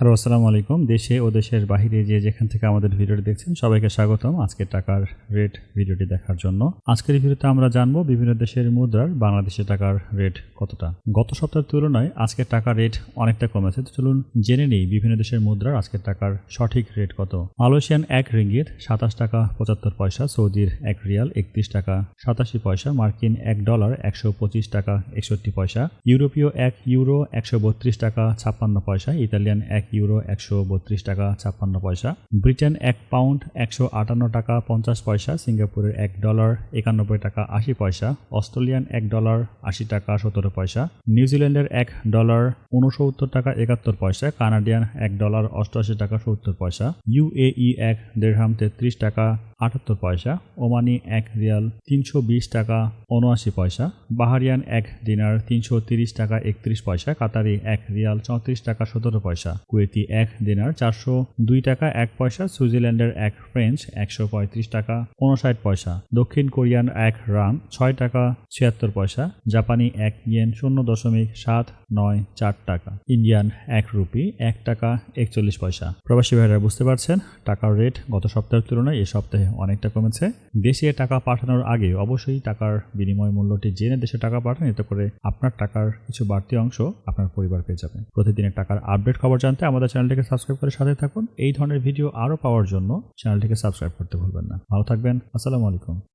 Hello, আসসালামু আলাইকুম। দেশে ও দেশের বাহিরে যে যেখান থেকে আমাদের ভিডিওটি দেখছেন, সবাইকে স্বাগতম আজকের টাকার রেট ভিডিওটি দেখার জন্য। আজকের ভিডিওতে আমরা জানব বিভিন্ন দেশের মুদ্রার বাংলাদেশের টাকার রেট কতটা। গত সপ্তাহের তুলনায় আজকের টাকার রেট অনেকটা কমেছে। তো চলুন জেনে নিই বিভিন্ন দেশের মুদ্রার আজকের টাকার সঠিক রেট কত। মালয়েশিয়ান এক রিঙ্গিত সাতাশ টাকা পঁচাত্তর পয়সা, সৌদির এক রিয়াল একত্রিশ টাকা সাতাশি পয়সা, মার্কিন এক ডলার একশো পঁচিশ টাকা একষট্টি পয়সা, ইউরোপীয় এক ইউরো একশো বত্রিশ টাকা ছাপ্পান্ন পয়সা, ইতালিয়ান এক ইউরো একশো বত্রিশ টাকা, ছাপ্পান্ন পয়সা। ব্রিটেন এক পাউন্ড একশো আটান্ন টাকা, পঞ্চাশ পয়সা। সিঙ্গাপুরের এক ডলার একানব্বই টাকা, আশি পয়সা। অস্ট্রেলিয়ান এক ডলার আশি টাকা সতেরো পয়সা। নিউজিল্যান্ডের এক ডলার উনসত্তর টাকা, একাত্তর পয়সা। কানাডিয়ান এক ডলার অষ্টআশি টাকা, সত্তর পয়সা। ইউএই এক দেড়হাম তেত্রিশ টাকা আটাত্তর পয়সা, ওমানি এক রিয়াল তিনশো বিশ টাকা উনআশি পয়সা, বাহারিয়ান এক দিনার তিনশো তিরিশ টাকা একত্রিশ পয়সা, কাতারি এক রিয়াল চৌত্রিশ টাকা সতেরো পয়সা, কুয়েতি এক দিনার চারশো দুই টাকা এক পয়সা, সুইজারল্যান্ডের এক ফ্রেঞ্চ একশো পঁয়ত্রিশ টাকা উনষাট পয়সা, দক্ষিণ কোরিয়ান এক রান ছয় টাকা ছিয়াত্তর পয়সা, জাপানি এক ইয়েন শূন্য দশমিক সাত নয় চার টাকা, ইন্ডিয়ান এক রুপি এক টাকা একচল্লিশ পয়সা। প্রবাসী ভাইরা বুঝতে পারছেন? টাকার রেট গত সপ্তাহের তুলনায় এ সপ্তাহে অনেকটা কমেছে। দেশে টাকা পাঠানোর আগে অবশ্যই টাকার বিনিময় মূল্যটি জেনে দেশে টাকা পাঠান, এতে করে আপনার টাকার কিছু বাড়তি অংশ আপনার পরিবার পেয়ে যাবেন প্রতিদিনের টাকার আপডেট খবর জানতে আমাদের চ্যানেলটিকে সাবস্ক্রাইব করে সাথে থাকুন। এই ধরনের ভিডিও আরও পাওয়ার জন্য চ্যানেলটিকে সাবস্ক্রাইব করতে ভুলবেন না। ভালো থাকবেন। আসসালামু আলাইকুম।